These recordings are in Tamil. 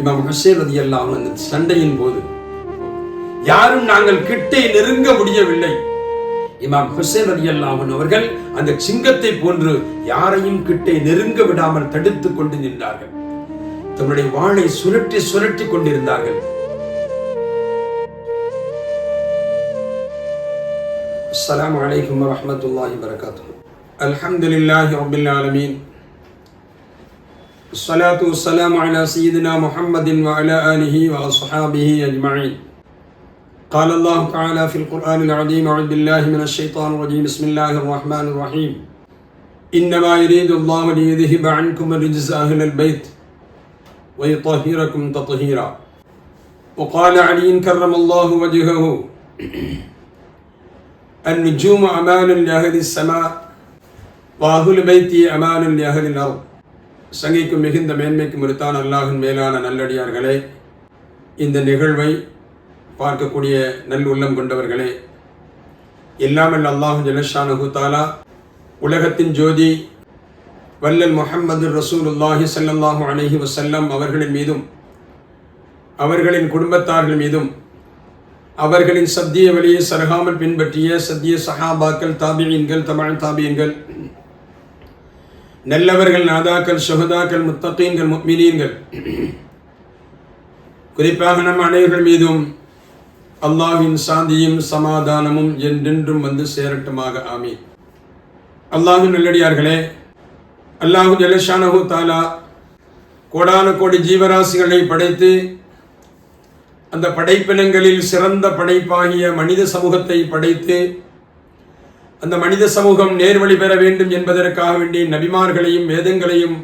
இமாம் ஹுசேன் ரதி எல்லாம் அந்த சண்டையின் போது யாரும் நாங்கள் கிட்டே நெருங்க முடியவில்லை. இமாம் ஹுசேன் அலி அல்லாஹன் அவர்கள் அந்த சிங்கத்தை போன்று யாரையும் கிட்டே நெருங்க விடாமல் தடுத்து கொண்டு நின்றார்கள். தன்னுடைய வாளை சுரட்டி சுரட்டி கொண்டிருந்தார்கள். அஸ்லாம் வலைக்கம் வரமத்துல்லாஹி வரகாத்து அலமதுல்லாஹி ரபில் ஆலமீன். الصلاة والسلام على سيدنا محمد وعلى آله وأصحابه أجمعين. قال الله تعالى في القرآن العظيم أعوذ بالله من الشيطان الرجيم. بسم الله الرحمن الرحيم. إنما يريد الله ليذهب عنكم الرجس أهل البيت ويطهركم تطهيرا. وقال علي كرم الله وجهه. النجوم أمان لأهل السماء وأهل بيتي أمان لأهل الأرض. சங்கைக்கும் மிகுந்த மேன்மைக்கும் உரித்தான் அல்லாஹின் மேலான நல்லடியார்களே இந்த நிகழ்வை பார்க்கக்கூடிய நல்லுள்ளம் கொண்டவர்களே எல்லாமல் அல்லாஹும் ஜலஷானு தாலா உலகத்தின் ஜோதி வல்லல் முஹம்மது ரசூலுல்லாஹி ஸல்லல்லாஹு அலஹி வசல்லம் அவர்களின் மீதும் அவர்களின் குடும்பத்தார்கள் மீதும் அவர்களின் சத்திய வழியை சரகாமல் பின்பற்றிய சத்திய சஹாபாக்கள் தாபியன்கள் தமிழ் தாபியன்கள் நல்லவர்கள் நாதாக்கள் சுகதாக்கள் முத்தகீன்கள் முக்மினீன்கள். குறிப்பாக நம் அனைவர்கள் மீதும் அல்லாஹின் சாந்தியும் சமாதானமும் என்றென்றும் வந்து சேரட்டுமாக ஆமீன். அல்லாஹு நல்லடியார்களே அல்லாஹு ஜலஷானஹு தாலா கோடான கோடி ஜீவராசிகளை படைத்து அந்த படைப்பினங்களில் சிறந்த படைப்பாகிய மனித சமூகத்தை படைத்து அந்த மனித சமூகம் நேர்வழி பெற வேண்டும் என்பதற்காக வேண்டி நபிமார்களையும் வேதங்களையும்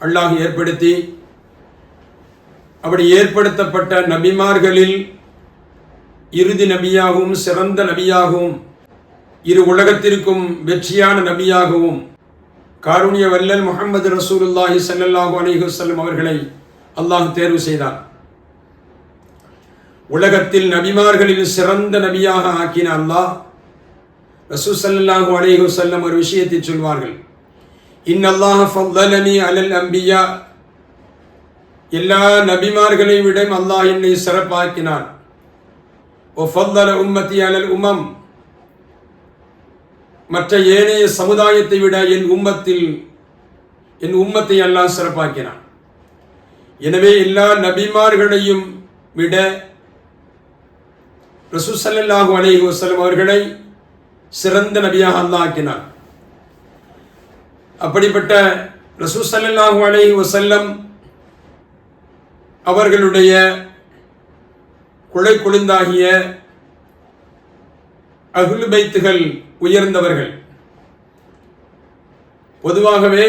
அல்லாஹ் ஏற்படுத்தி அப்படி ஏற்படுத்தப்பட்ட நபிமார்களில் இறுதி நபியாகவும் சிறந்த நபியாகவும் இரு உலகத்திற்கும் வெற்றியான நபியாகவும் காருண்ய வல்லல் முகமது ரசூலுல்லாஹி சல்லாஹூ அலிஹசல்லம் அவர்களை அல்லாஹ் தேர்வு செய்தார். உலகத்தில் நபிமார்களில் சிறந்த நபியாக ஆக்கின அல்லாஹ் ரசூல் ஸல்லல்லாஹு அலைஹி வஸல்லம் ஒரு விஷயத்தை சொல்வார்கள். இன்னல்லாஹ ஃபல்லலனி அலல் அம்பியா. எல்லா நபிமார்களை விட அல்லாஹ் என்னை சிறப்பாக்கினான். ஓ ஃபல்லல உம்மத்தி அலல் உமம். மற்ற ஏனைய சமுதாயத்தை விட என் உம்மத்தில் என் உம்மத்தை அல்லாஹ் சிறப்பாக்கினான். எனவே எல்லா நபிமார்களையும் விட ரசூசல்லாஹு அலைஹி வசலம் அவர்களை சிறந்த நபியாக அல்லா ஆக்கினான் அப்படிப்பட்ட ரசூசல்லாஹு அலைஹி வசல்லம் அவர்களுடைய குலை குளிந்தாகிய அகுலுபைத்துகள் உயர்ந்தவர்கள். பொதுவாகவே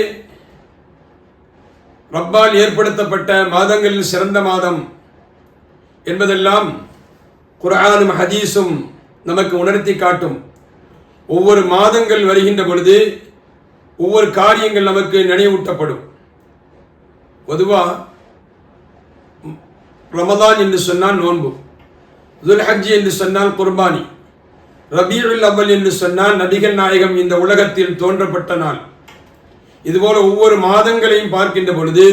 ரப்பால் ஏற்படுத்தப்பட்ட மாதங்களில் சிறந்த மாதம் என்பதெல்லாம் குரானும் ஹதீஸும் நமக்கு உணர்த்தி காட்டும். ஒவ்வொரு மாதங்கள் வருகின்ற பொழுது ஒவ்வொரு காரியங்கள் நமக்கு நினைவூட்டப்படும். பொதுவாக ரமதான் என்று சொன்னால் நோன்பு துல்ஹஜ் என்று சொன்னால் குர்பானி ரபீருல் அவல் என்று சொன்னால் நபிகள் நாயகம் இந்த உலகத்தில் தோன்றப்பட்ட நாள். இதுபோல ஒவ்வொரு மாதங்களையும் பார்க்கின்ற பொழுது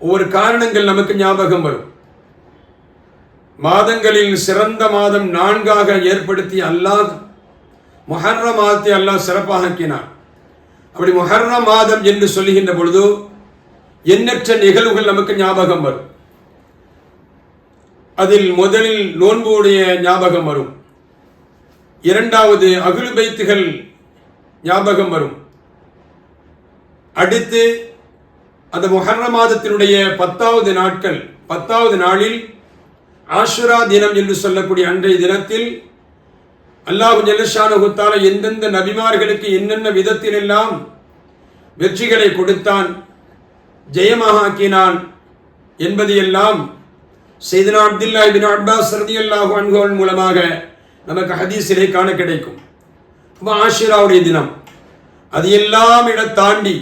ஒவ்வொரு காரணங்கள் நமக்கு ஞாபகம் வரும். மாதங்களில் சிறந்த மாதம் நான்காக ஏற்படுத்தி அல்லாஹ் மொஹர்ர மாதத்தை அல்லாஹ் சிறப்பாக ஆக்கினார் அப்படி மொஹர்ர மாதம் என்று சொல்லுகின்ற பொழுது எண்ணற்ற நிகழ்வுகள் நமக்கு ஞாபகம் வரும். அதில் முதலில் நோன்புடைய ஞாபகம் வரும். இரண்டாவது அகுலு பைத்துகள் ஞாபகம் வரும். அடுத்து அந்த மொஹர்ர மாதத்தினுடைய பத்தாவது நாட்கள் பத்தாவது நாளில் ஆஷுரா தினம் என்று சொல்லக்கூடிய அன்றைய தினத்தில் அல்லாஹு ஜல்லஷானுகுத்தால எந்தெந்த நபிமார்களுக்கு என்னென்ன விதத்திலெல்லாம் வெற்றிகளை கொடுத்தான் ஜெயமாக ஆக்கினான் என்பதையெல்லாம் செய்தனா அப்துல்லா பின் அப்பாஸ் ரதி அல்லாஹு அன்கோன் மூலமாக நமக்கு ஹதீஸிலே காண கிடைக்கும். ஆஷிராவுடைய தினம். அது எல்லாம் இட தாண்டி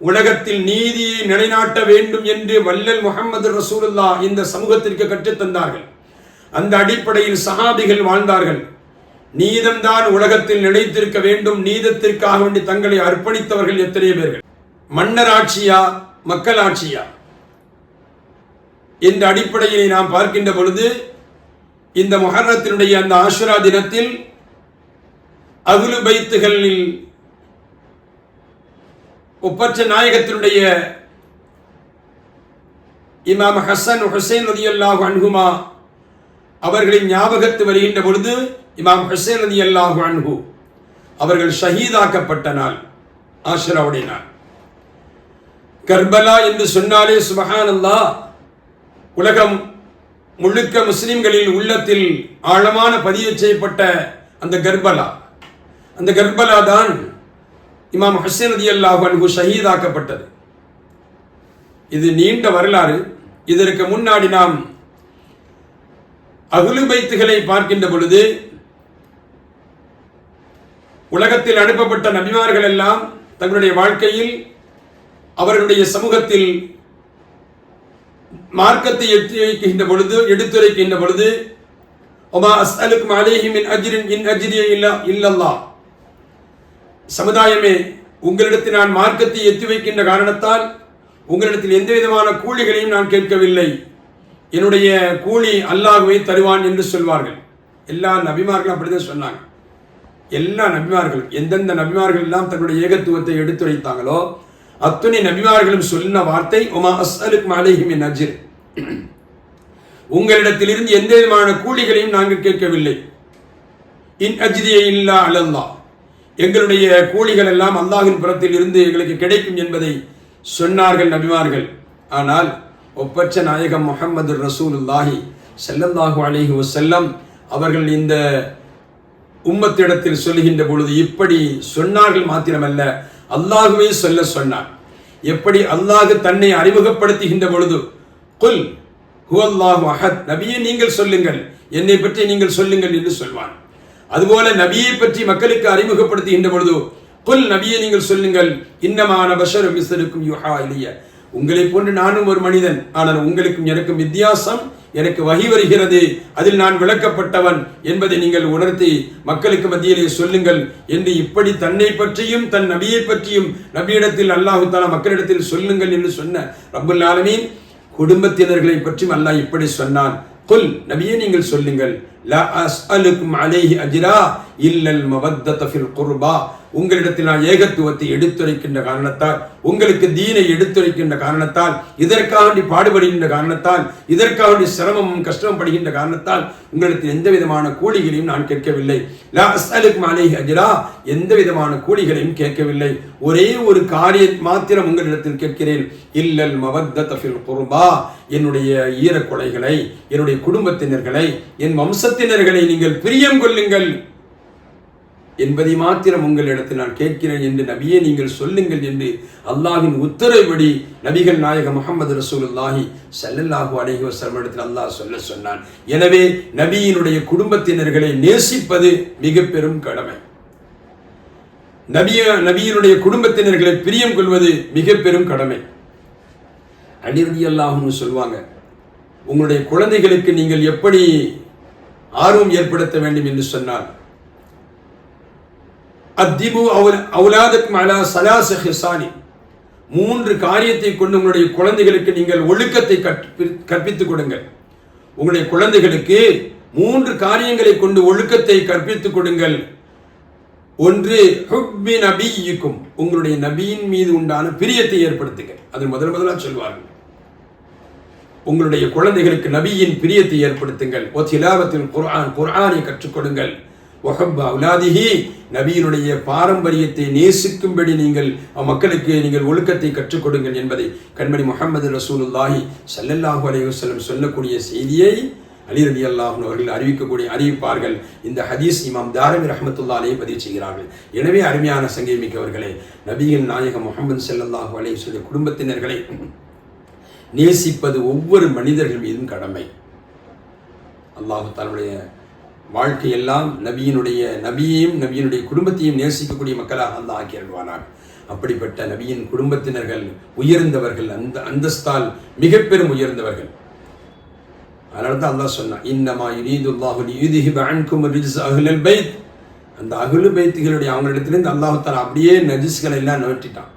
உலகத்தில் நீதியை நிலைநாட்ட வேண்டும் என்று வல்லல் முகமது ரசூலுல்லா இந்த சமூகத்திற்கு கற்றுத்தந்தார்கள். அந்த அடிப்படையில் சஹாபிகள் வாழ்ந்தார்கள். நீதம்தான் உலகத்தில் நிலைத்திருக்க வேண்டும். நீதத்திற்காக வேண்டி தங்களை அர்ப்பணித்தவர்கள் எத்தனை பேர்கள். மன்னர் ஆட்சியா மக்கள் ஆட்சியா என்ற அடிப்படையை நாம் பார்க்கின்ற பொழுது இந்த மொஹர்ரத்தினுடைய அந்த ஆஷுரா தினத்தில் அகுலு பைத்துகளில் ஒப்பற்ற நாயகத்தினுடைய இமாம் ஹசன் ஹுசைன் ரதியல்லாஹு அன்ஹுமா அவர்களின் ஞாபகத்து வருகின்ற பொழுது இமாம் ஹுசேன் அலி அல்லாஹு அன்ஹு அவர்கள் ஷஹீதாக்கப்பட்ட நாள் ஆஷராவுடைய நாள். கர்பலா என்று சொன்னாலே சுபஹானல்லா உலகம் முழுக்க முஸ்லிம்களில் உள்ளத்தில் ஆழமான பதிவு செய்யப்பட்ட அந்த கர்பலா. அந்த கர்பலா தான் இமாம் ஹசன் அதி அல்லாஹு அன்பு ஷஹீதாக்கப்பட்டது. இது நீண்ட வரலாறு. இதற்கு முன்னாடி நாம் அகுலு பைத்துகளை பார்க்கின்ற பொழுது உலகத்தில் அனுப்பப்பட்ட நபிமார்கள் எல்லாம் தங்களுடைய வாழ்க்கையில் அவர்களுடைய சமூகத்தில் மார்க்கத்தை எடுத்து வைக்கின்ற பொழுது எடுத்துரைக்கின்ற பொழுது ஒமா அஸ்அலுக்கும் அலேஹி மின் அஜிரின் இன் அஜ்ரிய இல்லா இல்லல்லா சமுதாயமே உங்களிடத்தில் நான் மார்க்கத்தை எத்தி வைக்கின்ற காரணத்தால் உங்களிடத்தில் எந்த விதமான கூலிகளையும் நான் கேட்கவில்லை. என்னுடைய கூலி அல்லாஹுவை தருவான் என்று சொல்வார்கள். எல்லா நபிமார்களும் அப்படிதான் சொன்னாங்க. எல்லா நபிமார்களும் எந்தெந்த நபிமார்கள் எல்லாம் தன்னுடைய ஏகத்துவத்தை எடுத்துரைத்தாங்களோ அத்துணை நபிமார்களும் சொன்ன வார்த்தை உமா அஸ்அலுக் அலைஹி மின் அஜ்ர். உங்களிடத்திலிருந்து எந்த விதமான கூலிகளையும் நாங்கள் கேட்கவில்லை. இன் அஜிதியை இல்லா அலல்லா எங்களுடைய கூலிகள் எல்லாம் அல்லாஹின் புறத்தில் இருந்து எங்களுக்கு கிடைக்கும் என்பதை சொன்னார்கள் நபிமார்கள். ஆனால் ஒப்பற்ற நாயகம் முகமது ரசூலுல்லாஹி ஸல்லல்லாஹு அலிஹி வசல்லம் அவர்கள் இந்த உம்மத்திடத்தில் சொல்லுகின்ற பொழுது இப்படி சொன்னார்கள் மாத்திரமல்ல அல்லாஹுவே சொல்ல சொன்னார். எப்படி அல்லாஹு தன்னை அறிமுகப்படுத்துகின்ற பொழுது குல் ஹுவல்லாஹு அஹத் நபியை நீங்கள் சொல்லுங்கள் என்னை பற்றி நீங்கள் சொல்லுங்கள் என்று சொல்வான். அதுபோல நபியை பற்றி மக்களுக்கு அறிமுகப்படுத்துகின்ற பொழுது புல் நபியை நீங்கள் சொல்லுங்கள் இன்னமான பஷர் மிஸ்தருக்கும் யுஹா இலிய. உங்களை போன்று நானும் ஒரு மனிதன். ஆனால் உங்களுக்கும் எனக்கும் வித்தியாசம் எனக்கு வகி வருகிறது. அதில் நான் விளக்கப்பட்டவன் என்பதை நீங்கள் உணர்த்தி மக்களுக்கு மத்தியிலே சொல்லுங்கள் என்று இப்படி தன்னை பற்றியும் தன் நபியை பற்றியும் நபியிடத்தில் அல்லாஹு தாலா மக்களிடத்தில் சொல்லுங்கள் என்று சொன்ன ரபுல் ஆலமீன் குடும்பத்தினர்களை பற்றியும் அல்லாஹ் இப்படி சொன்னான். குல் நபியே நீங்கள் சொல்லுங்கள். லா அஸ்அலுக்கும் அலைஹி அஜிரா இல்லல் மவத்தத குர்பா. உங்களிடத்தில் நான் ஏகத்துவத்தை எடுத்துரைக்கின்ற காரணத்தால் உங்களுக்கு தீனை எடுத்துரைக்கின்ற காரணத்தால் இதற்காக பாடுபடுகின்ற காரணத்தால் இதற்காக சிரமமும் கஷ்டமும் படுகின்ற காரணத்தால் உங்களிடத்தில் எந்த விதமான கூலிகளையும் நான் கேட்கவில்லை. லா எந்த விதமான கூலிகளையும் கேட்கவில்லை. ஒரே ஒரு காரியம் மாத்திரம் உங்களிடத்தில் கேட்கிறேன். இல்லல் மவத்தத குர்பா. என்னுடைய ஈரக்கொலைகளை என்னுடைய குடும்பத்தினர்களை என் வம்சத்தினர்களை நீங்கள் பிரியம் கொள்ளுங்கள். என்பதை மாத்திரம் உங்களிடத்தில் நான் கேட்கிறேன் என்று நபியே நீங்கள் சொல்லுங்கள் என்று அல்லாஹின் உத்தரவுபடி நபிகள் நாயக முகமது ரசூலுல்லாஹி ஸல்லல்லாஹு அலைஹி வஸல்லம் இடத்தில் அல்லாஹ் சொல்ல சொன்னான். எனவே நபியினுடைய குடும்பத்தினர்களை நேசிப்பது மிக பெரும் கடமை. நபிய நபியினுடைய குடும்பத்தினர்களை பிரியம் கொள்வது மிக பெரும் கடமை அடிரதி அல்லாஹ்னு சொல்லுவாங்க உங்களுடைய குழந்தைகளுக்கு நீங்கள் எப்படி ஆர்வம் ஏற்படுத்த வேண்டும்? என்று சொன்னால் அத்திபு அவுலாதக்கும் அலா சலாச ஹிசானி மூன்று காரியத்தை கொண்டு உங்களுடைய குழந்தைகளுக்கு நீங்கள் ஒழுக்கத்தை கற்பித்துக் கொடுங்கள். உங்களுடைய குழந்தைகளுக்கு மூன்று காரியங்களை கொண்டு ஒழுக்கத்தை கற்பித்துக் கொடுங்கள். ஒன்று ஹுப்பி நபியிக்கும். உங்களுடைய நபியின் மீது உண்டான பிரியத்தை ஏற்படுத்துங்க அது முதல் முதலாக சொல்வார்கள். உங்களுடைய குழந்தைகளுக்கு நபியின் பிரியத்தை ஏற்படுத்துங்கள். ஒத்திலாபத்தில் குர்ஆன். குர்ஆனை கற்றுக் கொடுங்கள் அவுலாதிஹி. நபியினுடைய பாரம்பரியத்தை நேசிக்கும்படி நீங்கள் மக்களுக்கு நீங்கள் ஒழுக்கத்தை கற்றுக் கொடுங்கள் என்பதை கண்மணி முகமது ரசூலுல்லாஹி சல்லல்லாஹு அலைவசல்லம் சொல்லக்கூடிய செய்தியை அலி ரவி அல்லாஹன் அவர்கள் அறிவிக்கக்கூடிய அறிவிப்பார்கள். இந்த ஹதீஸ் இமாம் தாரமி ரஹமத்துல்லா அலையை பதிவு செய்கிறார்கள். எனவே அருமையான சங்கை மிக்கவர்களே நபியின் நாயகம் முகமது செல்லல்லாஹு அலைஹி வஸல்லம் குடும்பத்தினர்களை நேசிப்பது ஒவ்வொரு மனிதர்கள் மீதும் கடமை. அல்லாஹு தன்னுடைய வாழ்க்கையெல்லாம் நபியினுடைய நபியையும் நபியினுடைய குடும்பத்தையும் நேசிக்கக்கூடிய மக்களாக அல்லாஹ் ஆக்கி அப்படிப்பட்ட நபியின் குடும்பத்தினர்கள் உயர்ந்தவர்கள் அந்த அந்தஸ்தால் மிக பெரும் உயர்ந்தவர்கள். அதனால தான் அல்லாஹ் சொன்னான் இன்னமா யுரீதுல்லாஹு யுதிஹி அன்கும் ரிஜிஸ் அஹ்லல் பைத். அந்த அகுலு பைத்துகளுடைய அவங்களிடத்திலிருந்து அல்லாஹத்தால் அப்படியே நஜிஸ்களை எல்லாம் நோட்டிட்டான்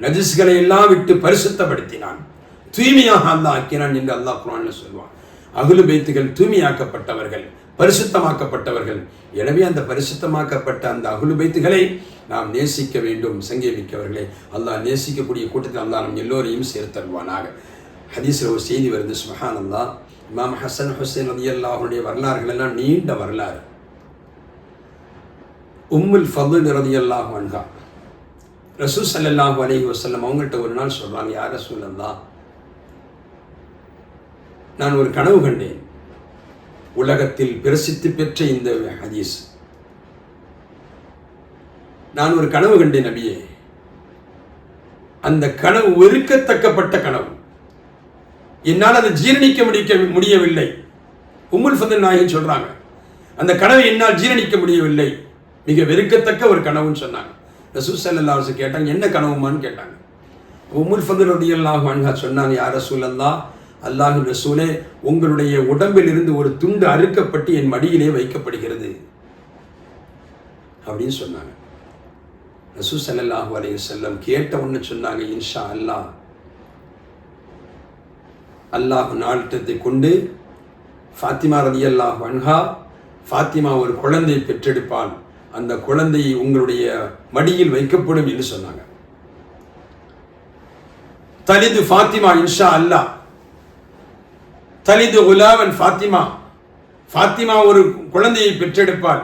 நஜிஸ்களை எல்லாம் விட்டு பரிசுத்தப்படுத்தினான். தூய்மையாக அல்லாஹ் ஆக்கினான் என்று அல்லாஹ் குரான்ல சொல்வான் அகுலு பைத்துகள் தூய்மையாக்கப்பட்டவர்கள். பரிசுத்தமாக்கப்பட்டவர்கள். எனவே அந்த பரிசுத்தமாக்கப்பட்ட அந்த அகுலுபைத்துகளை நாம் நேசிக்க வேண்டும் சங்கேமிக்கவர்களே அல்லாஹ் நேசிக்கக்கூடிய கூட்டத்தில் அல்லாஹ் நம் எல்லோரையும் சேர்த்தருவானாக ஹதீஸில் ஒரு செய்தி வருது சுஹான் அல்லாஹ் இமாம் ஹசன் ஹுசைன் ரதி அல்லாஹுடைய வரலாறுகள் எல்லாம் நீண்ட வரலாறு. உம்முல் ஃபதுல் ரதி அல்லாஹ் அன்ஹா. ரசூ சல்லல்லாஹு அலைஹி வசல்லம் அவங்கள்ட்ட ஒரு நாள் சொல்கிறாங்க யார் ரசூல் அல்லா நான் ஒரு கனவு கண்டேன். உலகத்தில் பிரசித்தி பெற்ற இந்த ஹதீஸ். நான் ஒரு கனவு கண்டேன் நபியே. அந்த கனவு வெறுக்கத்தக்கப்பட்ட கனவு. என்னால் அதை ஜீரணிக்க முடிக்க முடியவில்லை. உம்முல் ஃபதல் நாயகன் சொல்றாங்க. அந்த கனவை என்னால் ஜீரணிக்க முடியவில்லை. மிக வெறுக்கத்தக்க ஒரு கனவுன்னு சொன்னாங்க. ரசூல் சல்லா கேட்டாங்க என்ன கனவுமான்னு கேட்டாங்க. உம்முல் ஃபதல் ரதியல்லாஹு சொன்னாங்க யார் ரசூல் அல்லா அல்லாஹு ரசூலே உங்களுடைய உடம்பில் இருந்து ஒரு துண்டு அறுக்கப்பட்டு என் மடியிலே வைக்கப்படுகிறது. அப்படின்னு சொன்னாங்க. ரசூ சல்லல்லாஹு அலைய செல்லம் கேட்ட ஒன்று சொன்னாங்க இன்ஷா அல்லாஹ். அல்லாஹ் நாட்டத்தை கொண்டு ஃபாத்திமா ரதி அல்லாஹ் வன்ஹா ஃபாத்திமா ஒரு குழந்தை பெற்றெடுப்பான் அந்த குழந்தை உங்களுடைய மடியில் வைக்கப்படும் என்று சொன்னாங்க. தலிது ஃபாத்திமா இன்ஷா அல்லாஹ். தலிது குலாவன் ஃபாத்திமா. ஃபாத்திமா ஒரு குழந்தையை பெற்றெடுப்பாள்.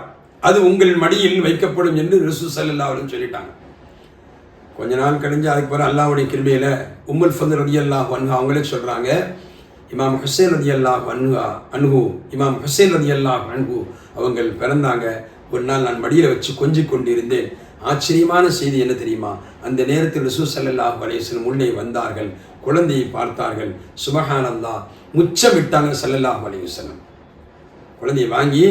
அது உங்கள் மடியில் வைக்கப்படும் என்று ரிசு சல்லா அவரும் சொல்லிட்டாங்க. கொஞ்ச நாள் கழிஞ்சு அதுக்கு பிறகு அல்லாவுடைய கிருமையில் உம்முல் ஃபது ரதி அல்லாஹ் வன்ஹா அவங்களே சொல்கிறாங்க இமாம் ஹுசேன் ரதி அல்லாஹ் வன்ஹா அன்ஹு இமாம் ஹுசேன் ரதி அல்லாஹ் அன்ஹு அவங்கள் பிறந்தாங்க. ஒரு நாள் நான் மடியில் வச்சு கொஞ்சி கொண்டிருந்தேன். ஆச்சரியமான செய்தி என்ன தெரியுமா? அந்த நேரத்தில் ரிசூ சல்லாஹ் அலேஸ்லம் உள்ளே வந்தார்கள். குழந்தையை பார்த்தார்கள். சுபகானந்தா முச்சமிட்டாங்க சல்லல்லாஹ் அலையுசலம் குழந்தையை வாங்கி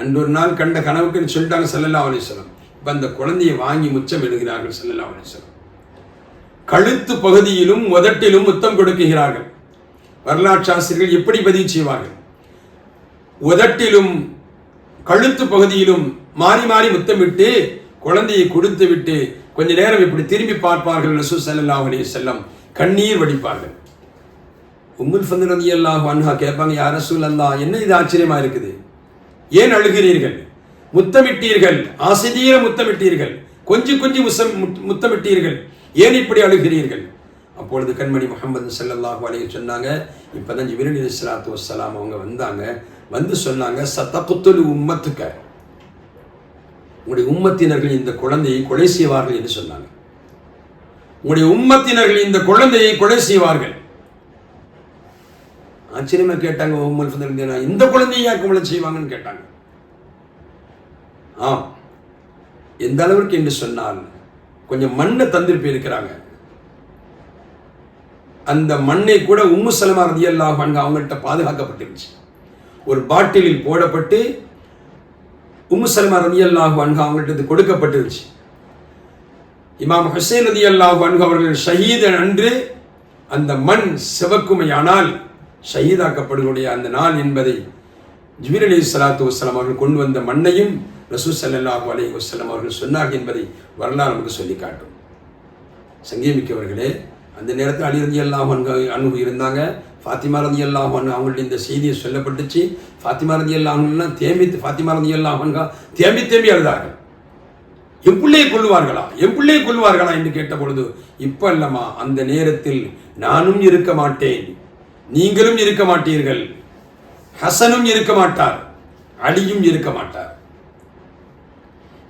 அன்றொரு நாள் கண்ட கனவுக்குன்னு சொல்லிட்டாங்க சல்லல்லா அலிஸ்லம் இப்போ அந்த குழந்தையை வாங்கி முச்சம் இடுகிறார்கள் சல்லல்லா அலிஸ்லம் கழுத்து பகுதியிலும் உதட்டிலும் முத்தம் கொடுக்குகிறார்கள். வரலாற்று ஆசிரியர்கள் எப்படி பதிவு செய்வார்கள்? உதட்டிலும் கழுத்து பகுதியிலும் மாறி மாறி முத்தமிட்டு குழந்தையை கொடுத்து விட்டு கொஞ்ச நேரம் இப்படி திரும்பி பார்ப்பார்கள் ரசூ சல்லா அலி செல்லம் கண்ணீர் வடிப்பார்கள். உம்முல் ஃபந்து ரதி அல்லாஹ் அன்ஹா கேட்பாங்க யார் ரசூல் அல்லா என்ன இது ஆச்சரியமா இருக்குது? ஏன் அழுகிறீர்கள்? முத்தமிட்டீர்கள். ஆசிரியர முத்தமிட்டீர்கள். கொஞ்சி கொஞ்சி முசம் முத்தமிட்டீர்கள். ஏன் இப்படி அழுகிறீர்கள்? அப்பொழுது கண்மணி முகமது செல்லல்லாஹு அலைய சொன்னாங்க இப்போதான் ஜிபிரலி இஸ்லாத்து வசலாம் அவங்க வந்தாங்க. வந்து சொன்னாங்க சத்தகுத்துலு உம்மத்துக்க. உங்களுடைய உம்மத்தினர்கள் இந்த குழந்தையை கொலை செய்வார்கள் என்று சொன்னாங்க. உங்களுடைய உம்மத்தினர்கள் இந்த குழந்தையை கொலை செய்வார்கள். ஆச்சரியமா கேட்டாங்க உம்மல் இந்த குழந்தையை யாருக்கும் செய்வாங்கன்னு கேட்டாங்க. ஆம். எந்த அளவிற்கு என்று சொன்னால் கொஞ்சம் மண்ணை தந்திருப்பி இருக்கிறாங்க. அந்த மண்ணை கூட உம்மு சலமா ரதி அல்லாஹ் அவங்கள்ட்ட பாதுகாக்கப்பட்டிருந்துச்சு. ஒரு பாட்டிலில் போடப்பட்டு உம்மு சலமா ரதி அல்லாஹ் அவங்கள்ட்ட கொடுக்கப்பட்டுருச்சு. இமாம் ஹுசைன் ரதி அல்லாஹ் அவர்கள் ஷஹீத அன்று அந்த மண் சிவக்குமையானால் ஷஹீதாக்கப்படுவடைய அந்த நாள் என்பதை ஜிபிர் அலி சலாத்து வஸ்லாம் அவர்கள் கொண்டு வந்த மண்ணையும் ரசூ சல்லாஹூ அலி வசலம் அவர்கள் சொன்னார்கள் என்பதை வரலாறு நமக்கு சொல்லி காட்டும். சங்கீமிக்கவர்களே அந்த நேரத்தில் அலி ரதி அல்லாஹ் அன்பு இருந்தாங்க. ஃபாத்திமா ரதி அல்லாஹ் அவங்கள்ட்ட இந்த செய்தியை சொல்லப்பட்டுச்சு. ஃபாத்திமா ரதி அல்லாஹ்லாம் தேம்பி ஃபாத்திமா ரதி அல்லாஹ் தேம்பி தேம்பி அழுதார்கள். என் பிள்ளையை கொள்வார்களா என் பிள்ளையை கொள்வார்களா என்று கேட்ட பொழுது இப்ப அல்லமா அந்த நேரத்தில் நானும் இருக்க மாட்டேன். நீங்களும் இருக்க மாட்டீர்கள். ஹசனும் இருக்க மாட்டார். அலியும் இருக்க மாட்டார்.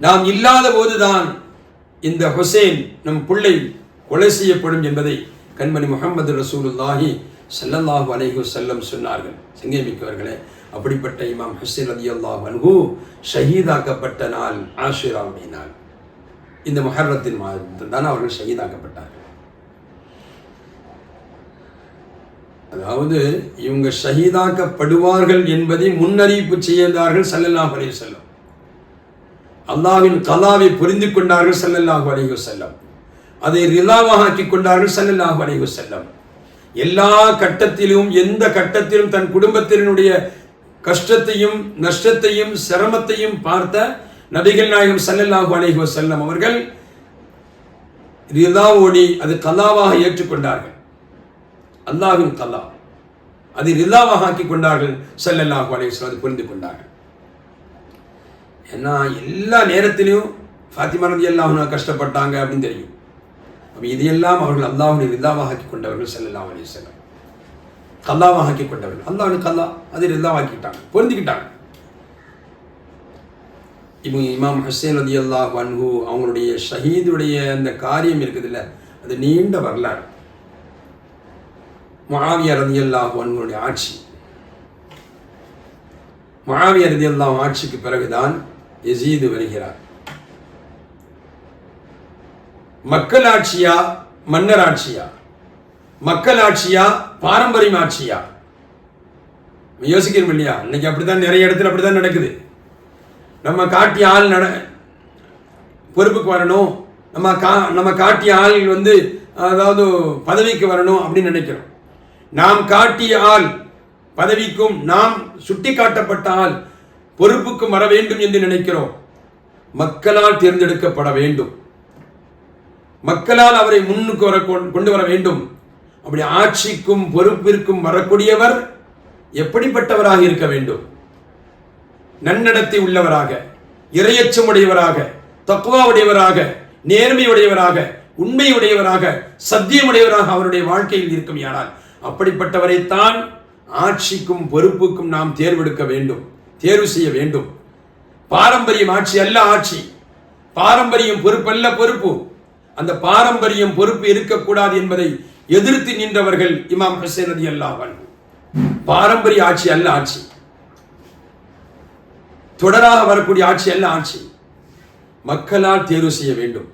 நாம் இல்லாத போதுதான் இந்த ஹுசேன் நம் பிள்ளை கொலை செய்யப்படும் என்பதை கண்மணி முகமது ரசூலுல்லாஹி செல்லல்லாஹு அலைஹு செல்லம் சொன்னார்கள். சிங்கமிக்கவர்களே அப்படிப்பட்ட இமாம் ஹுசேன் அலி அல்லாஹ் அன்ஹு ஷஹீதாக்கப்பட்ட நாள் ஆஷிராவுடைய நாள் இந்த மொஹர்ரத்தின் மாதத்தில் தான் அவர்கள் ஷஹீதாக்கப்பட்டார்கள். அதாவது இவங்க ஷஹீதாக்கப்படுவார்கள் என்பதை முன்னறிவிப்பு செய்தார்கள் செல்லல்லாஹு அலைஹி செல்லம் அல்லாவின் கலாவை புரிந்து கொண்டார்கள் செல்லல்லாஹு அலைஹி செல்லம் அதை ரிலாவாக ஆக்கி கொண்டார்கள் செல்லல்லாஹு அலைஹி செல்லம் எல்லா கட்டத்திலும் எந்த கட்டத்திலும் தன் குடும்பத்தினுடைய கஷ்டத்தையும் நஷ்டத்தையும் சிரமத்தையும் பார்த்த நபிகள் நாயகம் சல்லல்லாஹு அலைஹி வசல்லம் அவர்கள் ரிதாவோடி அது கல்லாவாக ஏற்றுக்கொண்டார்கள். அல்லாஹும் கல்லா. அது ரிதாவாக ஆக்கி கொண்டார்கள் சல்லல்லாஹு அலைஹி வஸல்லம் புரிந்து கொண்டார்கள். ஏன்னா எல்லா நேரத்திலையும் ஃபாத்திமா ரதி அல்லாஹ் கஷ்டப்பட்டாங்க அப்படின்னு தெரியும். அப்போ இதையெல்லாம் அவர்கள் அல்லாவுடைய ரில்லாவாக கொண்டவர்கள் செல்லலாம் அலி செல்லம் கல்லாவாக ஆக்கி கொண்டவர்கள். அல்லாஹ்னு கல்லா அதை ரில்லாவாக்கிட்டாங்க பொருந்திக்கிட்டாங்க. இப்போ இமாம் ஹுசேன் ரதி அல்லாஹ் அன்ஹு அவங்களுடைய ஷஹீதுடைய அந்த காரியம் இருக்குதுல்ல அது நீண்ட வரலாறு. முஆவியா ரதி அல்லாஹ் அன்ஹுடைய ஆட்சி. முஆவியா ரதி அல்லாஹ் ஆட்சிக்கு பிறகுதான் எசீது வருகிறார். மக்கள் ஆட்சியா மன்னர் ஆட்சியா மக்கள் ஆட்சியா பாரம்பரியம் ஆட்சியா யோசிக்கிறோம் இல்லையா? இன்னைக்கு அப்படித்தான் நிறைய இடத்துல அப்படித்தான் நடக்குது. நம்ம காட்டிய ஆள் நட பொறுப்புக்கு வரணும். நம்ம கா நம்ம காட்டிய ஆள் வந்து அதாவது பதவிக்கு வரணும் அப்படின்னு நினைக்கிறோம். நாம் காட்டிய ஆள் பதவிக்கும் நாம் சுட்டி காட்டப்பட்ட ஆள் பொறுப்புக்கும் வர வேண்டும் என்று நினைக்கிறோம். மக்களால் தேர்ந்தெடுக்கப்பட வேண்டும். மக்களால் அவரை முன்னுக்கு வர கொண்- கொண்டு வர வேண்டும். அப்படி ஆட்சிக்கும் பொறுப்பிற்கும் வரக்கூடியவர் எப்படிப்பட்டவராக இருக்க வேண்டும்? நன்னடத்தை உள்ளவராக இரையச்சம் உடையவராக தக்குவா உடையவராக நேர்மை உடையவராக உண்மை உடையவராக சத்தியம் உடையவராக அவருடைய வாழ்க்கையில் இருக்கும் யானால் அப்படிப்பட்டவரைத்தான் ஆட்சிக்கும் பொறுப்புக்கும் நாம் தேர்வெடுக்க வேண்டும் தேர்வு செய்ய வேண்டும். பாரம்பரியம் ஆட்சி அல்ல ஆட்சி. பாரம்பரியம் பொறுப்பல்ல பொறுப்பு. அந்த பாரம்பரியம் பொறுப்பு இருக்கக்கூடாது என்பதை எதிர்த்து நின்றவர்கள் இமாம் ஹுசேன் ரதி அல்லாஹ் பாரம்பரிய ஆட்சி அல்ல ஆட்சி. தொடராக வரக்கூடிய ஆட்சி அல்ல ஆட்சி. மக்களால் தேர்வு செய்ய வேண்டும்.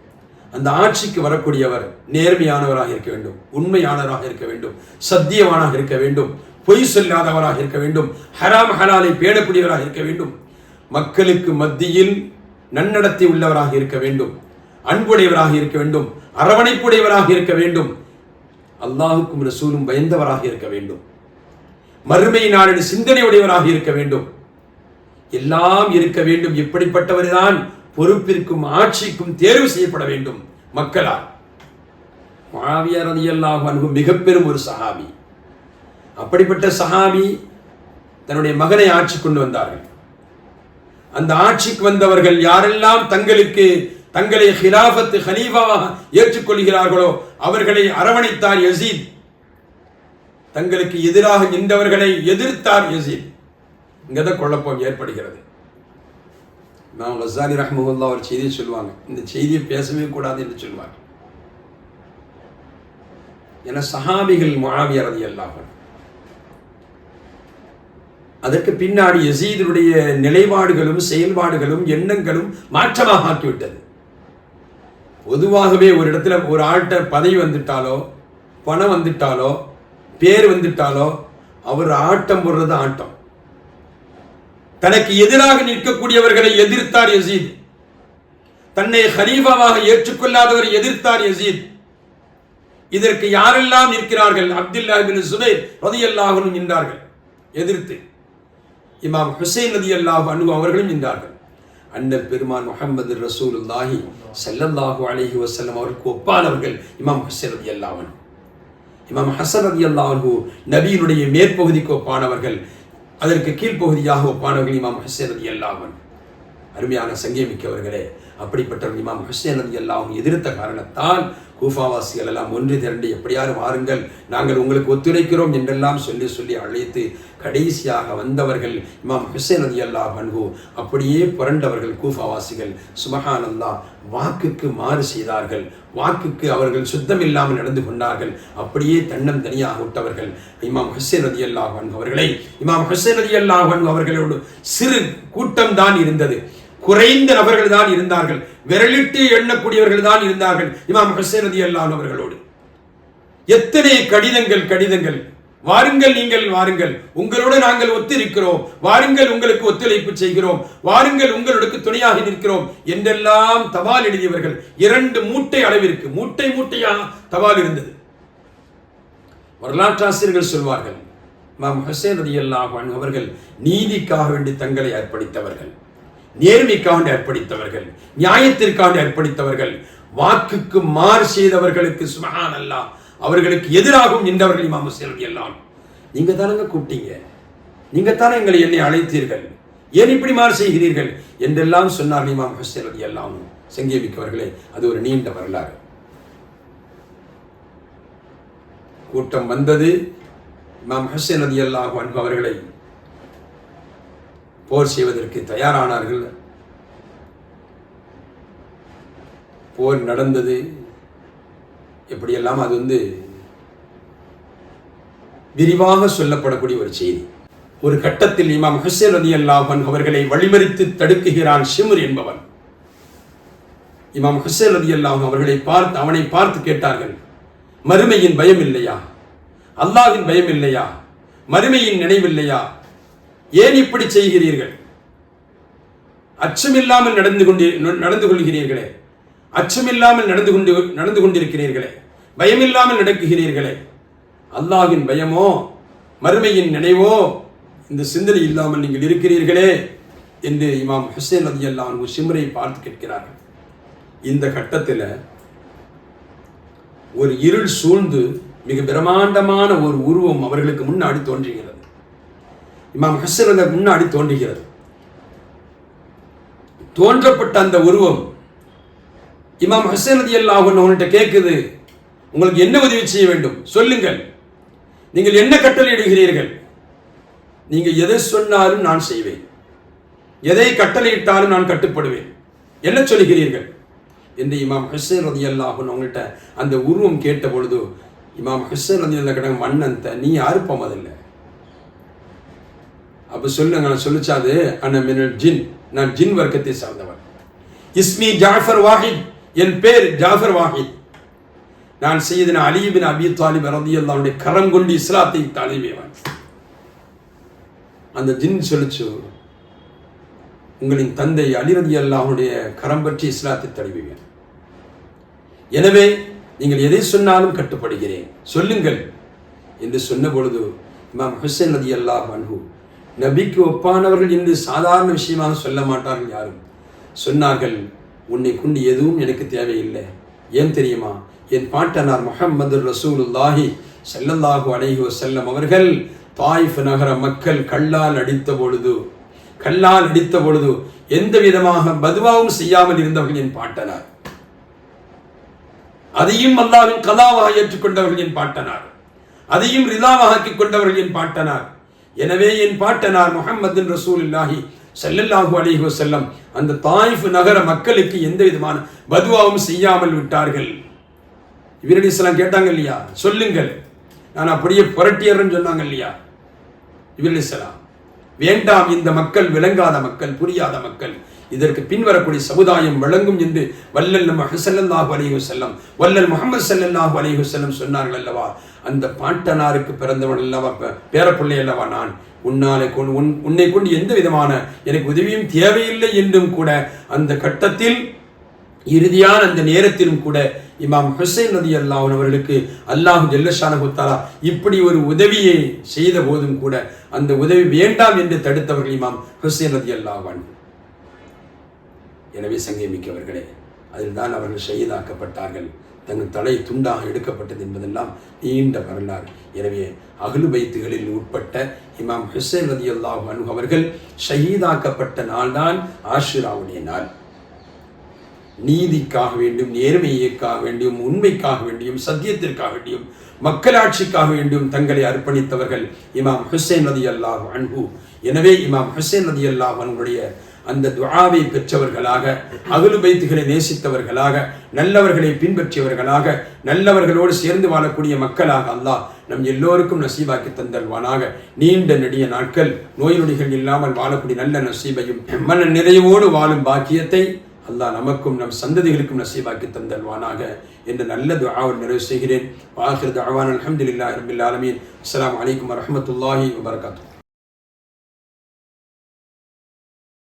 அந்த ஆட்சிக்கு வரக்கூடியவர் நேர்மையானவராக இருக்க வேண்டும். உண்மையானவராக இருக்க வேண்டும். சத்தியவானாக இருக்க வேண்டும். பொய் சொல்லாதவராக இருக்க வேண்டும். ஹராம் ஹலாலை பேடக்கூடியவராக இருக்க வேண்டும். மக்களுக்கு மத்தியில் நன்னடத்தை உள்ளவராக இருக்க வேண்டும். அன்புடையவராக இருக்க வேண்டும் அரவணைப்புடையவராக இருக்க வேண்டும் அல்லாஹுக்கும் ரசூலும் பயந்தவராக இருக்க வேண்டும் மறுமை நாளின் சிந்தனை உடையவராக இருக்க வேண்டும். எல்லாம் இருக்க வேண்டும் எப்படிப்பட்டவர்தான் பொறுப்பிற்கும் ஆட்சிக்கும் தேர்வு செய்யப்பட வேண்டும் மக்களால் மாவியார் அதையெல்லாம் அன்ஹு மிக பெரும் ஒரு சஹாபி. அப்படிப்பட்ட சஹாபி தன்னுடைய மகனை ஆட்சி கொண்டு வந்தார்கள். அந்த ஆட்சிக்கு வந்தவர்கள் யாரெல்லாம் தங்களுக்கு தங்களை ஹிலாஃபத்து ஹலீஃபாவாக ஏற்றுக்கொள்கிறார்களோ அவர்களை அரவணைத்தார் யசீத். தங்களுக்கு எதிராக நின்றவர்களை எதிர்த்தார் யசீத். இங்கதான் குழப்பம் ஏற்படுகிறது. இமாம் கசாலி ரஹமுல்லா ஒரு செய்தியை சொல்லுவாங்க. இந்த செய்தியை பேசவே கூடாது என்று சொல்லுவாங்க. என சஹாபிகள் முஆவியா எல்லாம் அதற்கு பின்னாடி யசீதுடைய நிலைப்பாடுகளும் செயல்பாடுகளும் எண்ணங்களும் மாற்றமாக ஆக்கிவிட்டது. பொதுவாகவே ஒரு இடத்துல ஒரு ஆள்கிட்ட பதவி வந்துட்டாலோ பணம் வந்துட்டாலோ பேர் வந்துட்டாலோ அவர் ஆட்டம் போடுறது ஆட்டம். தனக்கு எதிராக நிற்கக்கூடியவர்களை எதிர்த்தார் யசீத். தன்னை ஹரீஃபாவாக ஏற்றுக்கொள்ளாதவரை எதிர்த்தார் யசீத். இதற்கு யாரெல்லாம் நிற்கிறார்கள்? அப்துல்லா பின் சுபைர் ரதியல்லாஹு நின்றார்கள். எதிர்த்து. இமாம் ஹுசைன் ரதியல்லாஹ் அன்ஹு அவர்களும் நின்றார்கள். அன்னர் பெருமான் முகமது ரசூலுல்லாஹி செல்லல்லாஹு அலஹி வசல்லம் அவருக்கு ஒப்பானவர்கள் இமாம் ஹசன் ரதி அல்லாவன் இமாம் ஹசன் ரதி அல்லாஹு நபியினுடைய மேற்பகுதிக்கு ஒப்பானவர்கள் அதற்கு கீழ்ப்பகுதியாக ஒப்பானவர்கள் இமாம் ஹுசைன் ரதியல்லாஹு அல்லாவன் அருமையான சங்கேமிக்கவர்களே அப்படிப்பட்டவர் இமாம் ஹுசேன் ரதி அல்லாஹும் எதிர்த்த காரணத்தால் கூஃபாவாசிகள் எல்லாம் ஒன்று திரண்டு எப்படியாரும் வாருங்கள் நாங்கள் உங்களுக்கு ஒத்துழைக்கிறோம் என்றெல்லாம் சொல்லி சொல்லி அழைத்து கடைசியாக வந்தவர்கள் இமாம் ஹுசேன் ரதி அல்லாஹ் அன்ஹு அப்படியே புரண்டவர்கள் கூஃபாவாசிகள். சுமகானந்தா வாக்குக்கு மாறு செய்தார்கள். வாக்குக்கு அவர்கள் சுத்தம் இல்லாமல் நடந்து கொண்டார்கள். அப்படியே தன்னம் தனியாக விட்டவர்கள் இமாம் ஹுசேன் ரதி அல்லாஹ் அன்ஹு அவர்களை. இமாம் ஹுசேன் ரதி அல்லாஹ் அன்ஹு அவர்களோடு சிறு கூட்டம் தான் இருந்தது. குறைந்த நபர்கள் தான் இருந்தார்கள். விரலிட்டு எண்ணக்கூடியவர்கள் தான் இருந்தார்கள். இமாம் ஹுசேன் அதி அல்லான் அவர்களோடு. எத்தனை கடிதங்கள் கடிதங்கள். வாருங்கள் நீங்கள் வாருங்கள். உங்களோடு நாங்கள் ஒத்திருக்கிறோம். வாருங்கள் உங்களுக்கு ஒத்துழைப்பு செய்கிறோம். வாருங்கள் உங்களுக்கு துணையாக நிற்கிறோம். என்றெல்லாம் தபால் எழுதியவர்கள். இரண்டு மூட்டை அளவிற்கு. மூட்டை மூட்டையாக தபால் இருந்தது. வரலாற்றாசிரியர்கள் சொல்வார்கள் மாம் ஹசேன் ரதி அல்லாஹ் அவர்கள் நீதிக்காக வேண்டி தங்களை அர்ப்பணித்தவர்கள். நேர்மைக்காக அர்ப்பணித்தவர்கள் நியாயத்திற்காக அர்ப்பணித்தவர்கள் வாக்குக்கு மாறு செய்தவர்களுக்கு சுமகான் அல்லா அவர்களுக்கு எதிராகவும் நின்றவர்கள் இமாம் ஹுசேன் எல்லாம் நீங்க தானங்க கூப்பிட்டீங்க? நீங்க தானே எங்களை என்னை அழைத்தீர்கள்? ஏன் இப்படி மாறு செய்கிறீர்கள்? என்றெல்லாம் சொன்னார் இமாம் ஹுசேன் ரதி எல்லாம் செங்கேவிக்கவர்களே அது ஒரு நீண்ட வரலாறு. கூட்டம் வந்தது இமாம் ஹுசேன் ரதி அல்லாஹ் அவர்களை போர் செய்வதற்கு தயாரானார்கள். போர் நடந்தது. எப்படியெல்லாம் அது வந்து விரிவாக சொல்லப்படக்கூடிய ஒரு செய்தி. ஒரு கட்டத்தில் இமாம் ஹுசேன் அலி அல்லாஹன் அவர்களை வழிமறித்து தடுக்குகிறான் ஷிமர் என்பவன். இமாம் ஹுசேன் அலி அல்லாஹன் அவர்களை பார்த்து அவனை பார்த்து கேட்டார்கள் மறுமையின் பயம் இல்லையா? அல்லாஹின் பயம் இல்லையா? மறுமையின் நினைவில்லையா ஏன் இப்படி செய்கிறீர்கள்? அச்சமில்லாமல் நடந்து கொண்டு நடந்து கொள்கிறீர்களே. அச்சமில்லாமல் நடந்து கொண்டு நடந்து கொண்டிருக்கிறீர்களே. பயமில்லாமல் நடக்குகிறீர்களே. அல்லாஹின் பயமோ மறுமையின் நினைவோ இந்த சிந்தனை இல்லாமல் நீங்கள் இருக்கிறீர்களே என்று இமாம் ஹுசேன் ரதி அல்லான் சிம்ரை பார்த்து கேட்கிறார்கள். இந்த கட்டத்தில் ஒரு இருள் சூழ்ந்து மிக பிரமாண்டமான ஒரு உருவம் அவர்களுக்கு முன்னாடி தோன்றுகிறது. இமாம் ஹசன் முன்னாடி தோன்றுகிறது. தோன்றப்பட்ட அந்த உருவம் இமாம் ஹசன் ரதி அல்லாஹ் உங்கள்கிட்ட கேட்குது உங்களுக்கு என்ன உதவி செய்ய வேண்டும்? சொல்லுங்கள். நீங்கள் என்ன கட்டளையிடுகிறீர்கள் நீங்கள் எதை சொன்னாலும் நான் செய்வேன். எதை கட்டளையிட்டாலும் நான் கட்டுப்படுவேன். என்ன சொல்கிறீர்கள் என்று இமாம் ஹசன் ரதி அல்லாஹன் அவங்கள்ட்ட அந்த உருவம் கேட்ட பொழுது இமாம் ஹசன் ரதி அல்லா கிட்ட மன்னன் நீ யாருப்பா முதல்ல அப்போ சொல்லுங்க நான் சொல்லிச்சாது. அண்ணா மினல் ஜின். நான் ஜின் வர்க்கத்தை சார்ந்தவன். இஸ்மி ஜாஃபர் வாஹித். என் பேர் ஜாஃபர் வாஹித். நான் செய்தன அலிபின் அபி தாலிப் ரதியல்லாவுடைய கரம் கொண்டு இஸ்லாத்தை தழுவியவன் அந்த ஜின் சொல்லிச்சு உங்களின் தந்தை அலிரதி அல்லாஹுடைய கரம் பற்றி இஸ்லாத்தை தழுவிவேன் எனவே நீங்கள் எதை சொன்னாலும் கட்டுப்படுகிறேன். சொல்லுங்கள். என்று சொன்ன பொழுது இமாம் ஹுசேன் ரதி அல்லாஹ் அன்ஹூ நபிக்கு ஒப்பானவர்கள் என்று சாதாரண விஷயமாக சொல்ல மாட்டார்கள் யாரும். சொன்னார்கள் உன்னை கொண்டு எதுவும் எனக்கு தேவையில்லை. ஏன் தெரியுமா? என் பாட்டனார் முகமது ரசூலுல்லாஹி செல்லல்லாஹு அலைஹி செல்லம் அவர்கள் தாயிஃப் நகர மக்கள் கல்லால் அடித்த பொழுது கல்லால் அடித்த பொழுது எந்த விதமாக பதுவாவும் செய்யாமல் இருந்தவர்கள் என் பாட்டனார். அதையும் அல்லாவின் கதாவாக ஏற்றுக்கொண்டவர்கள் என் பாட்டனார். அதையும் ரிதாவாக ஆக்கிக் கொண்டவர்கள் என் பாட்டனார். எனவே என் பாட்டனார் முகமது ரசூல் இல்லாஹி செல்லல்லாஹு அலிஹு செல்லம் அந்த தாயிஃப் நகர மக்களுக்கு எந்த விதமான பதுவாவும் செய்யாமல் விட்டார்கள். இவரடி கேட்டாங்க இல்லையா? சொல்லுங்கள். நான் அப்படியே புரட்டியர்ன்னு சொன்னாங்க இல்லையா? இவரடி வேண்டாம் இந்த மக்கள் விளங்காத மக்கள் புரியாத மக்கள் இதற்கு பின்வரக்கூடிய சமுதாயம் வழங்கும் என்று வல்லல் நம்ம ஹசல்லாஹு அலிஹு செல்லம் வல்லல் முகமது சல்லாஹு அலிஹு செல்லம் சொன்னார்கள் அல்லவா? அந்த பாட்டனாருக்கு பிறந்தவன் அல்லவா பேரப்பிள்ளை அல்லவா நான்? உன்னாலே கொண்டு உன் உன்னை கொண்டு எந்த விதமான எனக்கு உதவியும் தேவையில்லை என்றும் கூட அந்த கட்டத்தில் இறுதியான அந்த நேரத்திலும் கூட இமாம் ஹுசைன் நதி அல்லாஹன் அவர்களுக்கு அல்லாஹு ஜெல்லஷான குத்தாலா இப்படி ஒரு உதவியை செய்த போதும் கூட அந்த உதவி வேண்டாம் என்று தடுத்தவர்கள் இமாம் ஹுசைன் நதி அல்லாவன் எனவே சங்கமிக்கவர்களே அதில் தான் அவர்கள் செய்தாக்கப்பட்டார்கள் தங்கள் தலை துண்டாக எடுக்கப்பட்டது என்பதெல்லாம் நீண்ட வரலாறு. எனவே அகலு பைத்துகளில் உட்பட்ட இமாம் ஹுசேன் ரதி அல்லாஹ் அனு அவர்கள் ஷஹீதாக்கப்பட்ட நாள்தான் ஆஷிராவுடைய நாள். நீதிக்காக வேண்டும் நேர்மையைக்காக வேண்டும் உண்மைக்காக வேண்டியும் சத்தியத்திற்காக வேண்டியும் மக்களாட்சிக்காக வேண்டும் தங்களை அர்ப்பணித்தவர்கள் இமாம் ஹுசைன் ரதி அல்லாஹ் அன்பு எனவே இமாம் ஹுசேன் ரதி அல்லாஹ் அவனுடைய அந்த துவாவை பெற்றவர்களாக அகலு பைத்துகளை நேசித்தவர்களாக நல்லவர்களை பின்பற்றியவர்களாக நல்லவர்களோடு சேர்ந்து வாழக்கூடிய மக்களாக அல்லாஹ் நம் எல்லோருக்கும் நசீபாக்கி தந்தல்வானாக நீண்ட நெடிய நாட்கள் நோய் நொடிகள் இல்லாமல் வாழக்கூடிய நல்ல நசீபையும் மன நிறைவோடு வாழும் பாக்கியத்தை அல்லாஹ் நமக்கும் நம் சந்ததிகளுக்கும் நசீபாக்கி தந்தல்வானாக என்று நல்ல துஆவை நிறைவு செய்கிறேன். வாஹிர் துஆவான் அலமதுல்லா ரபில் ஆலமீன். அஸ்ஸலாமு அலைக்கும் வரஹ்மத்துல்லாஹி